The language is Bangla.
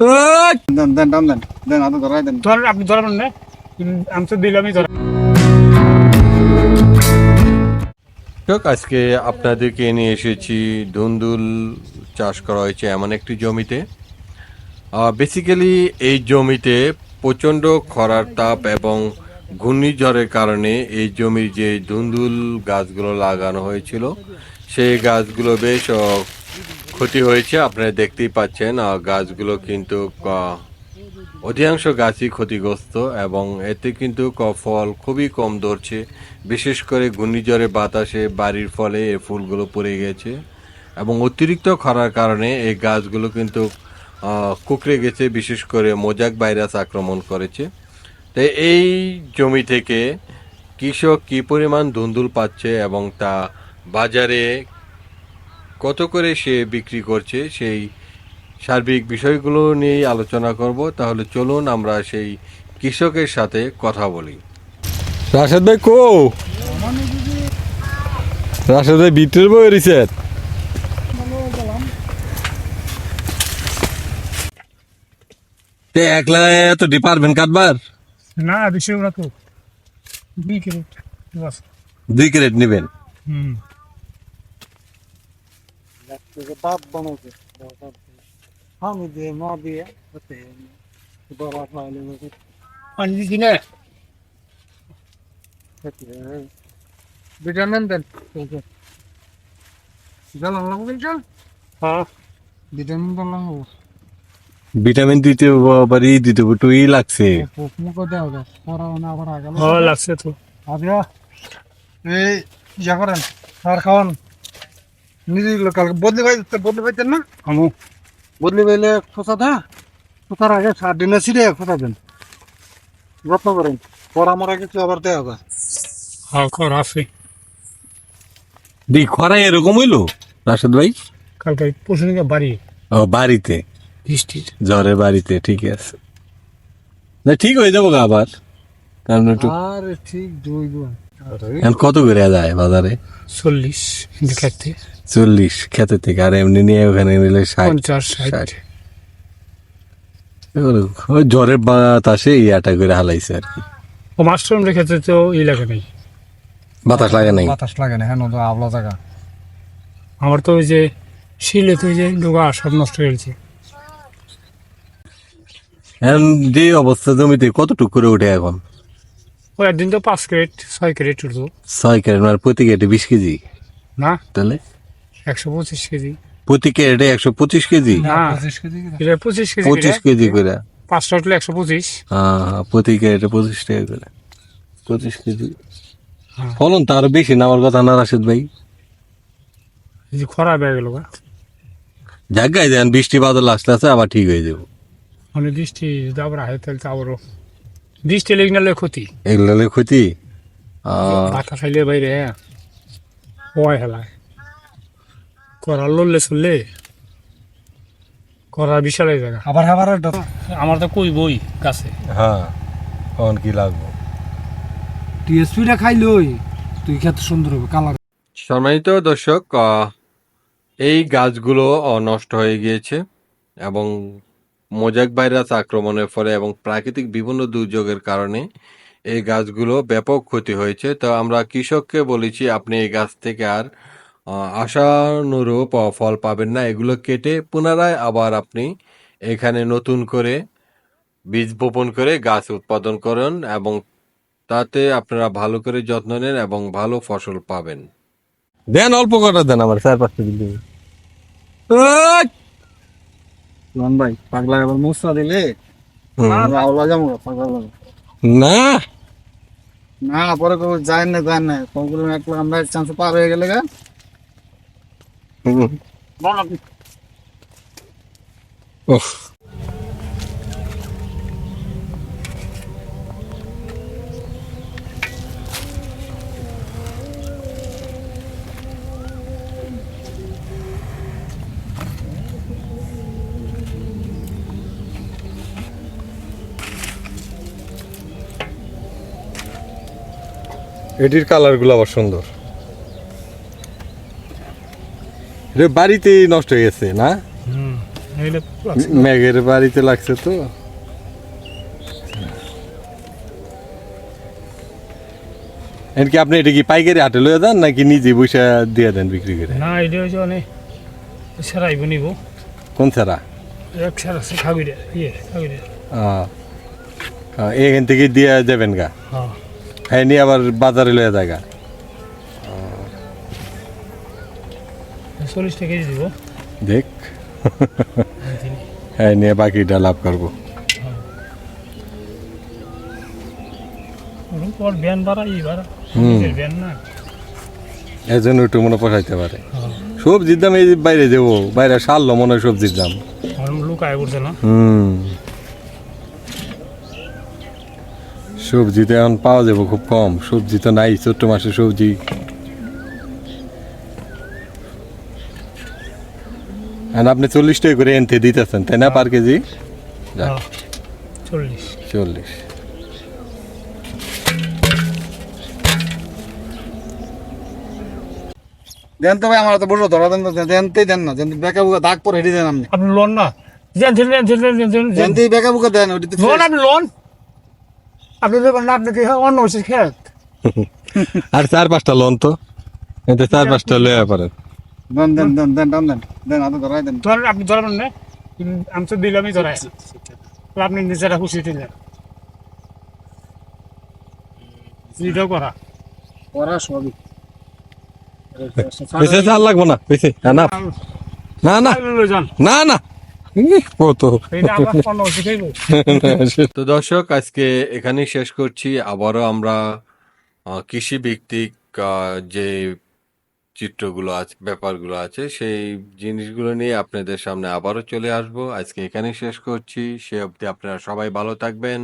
দেন দেন টান দেন দেন হাতে ধরাই দেন। ধর আপনি ধরবেন না। আমি তো দিলামই ধর আজকে আপনাদেরকে নিয়ে এসেছি ধুন্দুল চাষ করা হয়েছে এমন একটি জমিতে। বেসিক্যালি এই জমিতে প্রচণ্ড খরার তাপ এবং ঘূর্ণিঝড়ের কারণে এই জমির যে ধুন্দুল গাছগুলো লাগানো হয়েছিল সেই গাছগুলো বেশ ক্ষতি হয়েছে, আপনারা দেখতেই পাচ্ছেন গাছগুলো কিন্তু অধিকাংশ গাছই ক্ষতিগ্রস্ত এবং এতে কিন্তু ফল খুবই কম ধরছে। বিশেষ করে ঘূর্ণিঝড়ে বাতাসে, বাড়ির ফলে এই ফুলগুলো পড়ে গেছে এবং অতিরিক্ত খরার কারণে এই গাছগুলো কিন্তু কুকড়ে গেছে, বিশেষ করে মোজাক ভাইরাস আক্রমণ করেছে। তো এই জমি থেকে কৃষক কী পরিমাণ ধুন্দুল পাচ্ছে এবং তা বাজারে কত করে সে বিক্রি করছে সেই সার্বিক বিষয়গুলো নিয়েই আলোচনা করব। তাহলে চলুন আমরা সেই কৃষকের সাথে কথা বলি। রাশেদ ভাই কো? রাশেদ ভাই বিটের বই রিসেট তে একলা এত ডিপার্টমেন্ট কাটবার? না বেশি ওরা তো দুই কিলো দুই ক্রেট নেবেন? হুম। বাপ বানাতে আমি দিয়ে মা দিয়ে হতে বড় ফাইলে পানি দিছি না। ভিটামিন দেন। জল লাগবে জল হ্যাঁ। ভিটামিন জল লাগবে। ভিটামিন দিতে বাড়ি দিতে টুই লাগছে। মুখ দেওয়া যায় আবার আগে হ্যাঁ লাগছে তো। আদিয়া এই ইয়া করেন আর খাওয়ান। বদলি ভাই বদলি পাইতেন না? আমু বদলি পাইলে খোঁচা দা? খোঁচার আগে সাত দিনে ছিঁড়ে খোঁচা দেন। যত্ন করেন। পড়া মরা কিছু আবার দেওয়া হ্যাঁ আছে। দি খরা এরকম হইল রাশেদ ভাই? কালকে পরশু বাড়ি। ও বাড়িতে? বৃষ্টির। জ্বরের বাড়িতে ঠিক আছে। না ঠিক হয়ে যাব গা আবার। কারণ একটু আর ঠিক দুই দুই এখন কত করে যায় বাজারে? চল্লিশ দেখাতে চল্লিশ খেতে থেকে আর এমনি নিয়ে ওখানে নিলে ষাট ষাট। ওই জ্বরের বাতাসে ইয়াটা করে হালাইছে আর কি। ও মাস্টার রেখেছে তো ই লাগে নাই। বাতাস লাগে নাই? বাতাস লাগে না হ্যাঁ আবলা জায়গা। আমার তো ওই যে শিলে তো ওই যে ডোগা সব নষ্ট হয়ে গেছে। এখন যে অবস্থা জমিতে কতটুকু করে উঠে এখন? ও একদিন তো পাঁচ ক্যারেট ছয় ক্যারেট উঠতো ছয় ক্যারেট মানে প্রতি কেটে বিশ কেজি? না। তাহলে? একশো পঁচিশ কেজি। প্রতি কেটে একশো পঁচিশ কেজি? না। পঁচিশ কেজি এটা পঁচিশ কেজি পঁচিশ কেজি করে। পাঁচটা উঠলে একশো পঁচিশ। হ্যাঁ প্রতি কেটে পঁচিশ টাকা করে। পঁচিশ কেজি। হ্যাঁ। ফলন তার বেশি না আমার কথা না রাশেদ ভাই? খরা বেড়ে গেল জায়গায় দেন বৃষ্টি বাদল আসতে আসতে আবার ঠিক হয়ে যাব। মানে বৃষ্টি যদি আবার তাহলে তো আবারও বৃষ্টি লেগে নালে ক্ষতি। এগুলো ক্ষতি? আহ, বাতা খাইলে বাইরে। হয় হেলায় করার লড়লে চললে করার বিশাল জায়গা আবার আবার আমার তো কই বই গাছে। হ্যাঁ কখন কি লাগবে? টিএসপিটা খাইলই তুই খেতে সুন্দর হবে কালার। সম্মানিত দর্শক আহ, এই গাছগুলো নষ্ট হয়ে গিয়েছে এবং মোজাক ভাইরাস আক্রমণের ফলে এবং প্রাকৃতিক বিভিন্ন দুর্যোগের কারণে এই গাছগুলো ব্যাপক ক্ষতি হয়েছে। তো আমরা কৃষককে বলেছি আপনি এই গাছ থেকে আর আশানুরূপ ফল পাবেন না। এগুলো কেটে পুনরায় আবার আপনি এখানে নতুন করে বীজ বপন করে গাছ উৎপাদন করুন এবং তাতে আপনারা ভালো করে যত্ন নেন এবং ভালো ফসল পাবেন। দেন অল্প কটা দেন আমার চার পাঁচটা দিন। লন ভাই পাগলা এবার মুসরা দিলে। আওলা যাব পাগলা না। না পরে কেউ যায় না যায় না। কখন একলা আমরা চান্স পার হয়ে গেলে গা। ওহ এটির কালারগুলো আবার সুন্দর। এটা বাড়িতেই নষ্ট হয়ে গেছে না? ম্যাগের বাড়িতে লাগছে তো। এমনকি আপনি এটা কি পাইকারি হাটে লয়ে দেন নাকি নিজে বসে দিয়ে দেন বিক্রি করে? না এটা হচ্ছে অনেক সেরাইব নিব। কোন ছাড়া এক সেরা খাবিরে ইয়ে আহ, আহ, এখান থেকে দিয়ে যাবেন গা? হ্যাঁ। হ্যাঁ নিয়ে আবার বাজারে লয়ে যায় গা। চল্লিশ টাকা দিব। দেখ। হ্যাঁ নিয়ে বাকিটা লাভ করব। ওরকম পর ব্যান ভাড়া ই ভাড়া হুম। নিজের ব্যান না। এর জন্য একটু মনে পোষাইতে পারে। হ্যাঁ। সবজির দাম এই বাইরে যাব বাইরে সারলো মনে হয় সবজির দাম। আমার লোক আয় করছে না। হুম। সবজি তো এখন পাওয়া যাবে খুব কম। সবজি তো নাই ছোট্ট মাসে সবজি। আর আপনি চল্লিশ টাকা করে এনতে দিতেছেন তাই না পার কেজি? হ্যাঁ চল্লিশ। চল্লিশ। দেন তো ভাই আমার তো বড় ধরা দেন তো দেনতেই দেন না যেন বেকা বুকা দাগ পরে হেঁটে দেন আপনি। আপনি লোন না। যেন যেন যেন যেন যেন যেন যেনতেই বেকা বুকা দেন ওটিতে লোন আপনি লোন আপনি দেবেন না আপনাকে অন্য খেত? আর চার পাঁচটা লোন তো। এতে চার পাঁচটা লয়ে পারেন দেন দেন দেন দেন দেন দেন দেন হাতে ধরাই দেন। ধরেন আপনি ধরবেন না। আমি তো দিলামই ধরাই। আপনি নিজেরা খুশি দিলেন এটাও করা। ওরা সবই। বেশি চাল লাগবো না বেশি না। না না। না না। তো দর্শক আজকে এখানেই শেষ করছি। আবারও আমরা আহ, কৃষি ভিত্তিক আহ, যে চিত্রগুলো আছে ব্যাপারগুলো আছে সেই জিনিসগুলো নিয়ে আপনাদের সামনে আবারও চলে আসব। আজকে এখানেই শেষ করছি। সে অবধি আপনারা সবাই ভালো থাকবেন।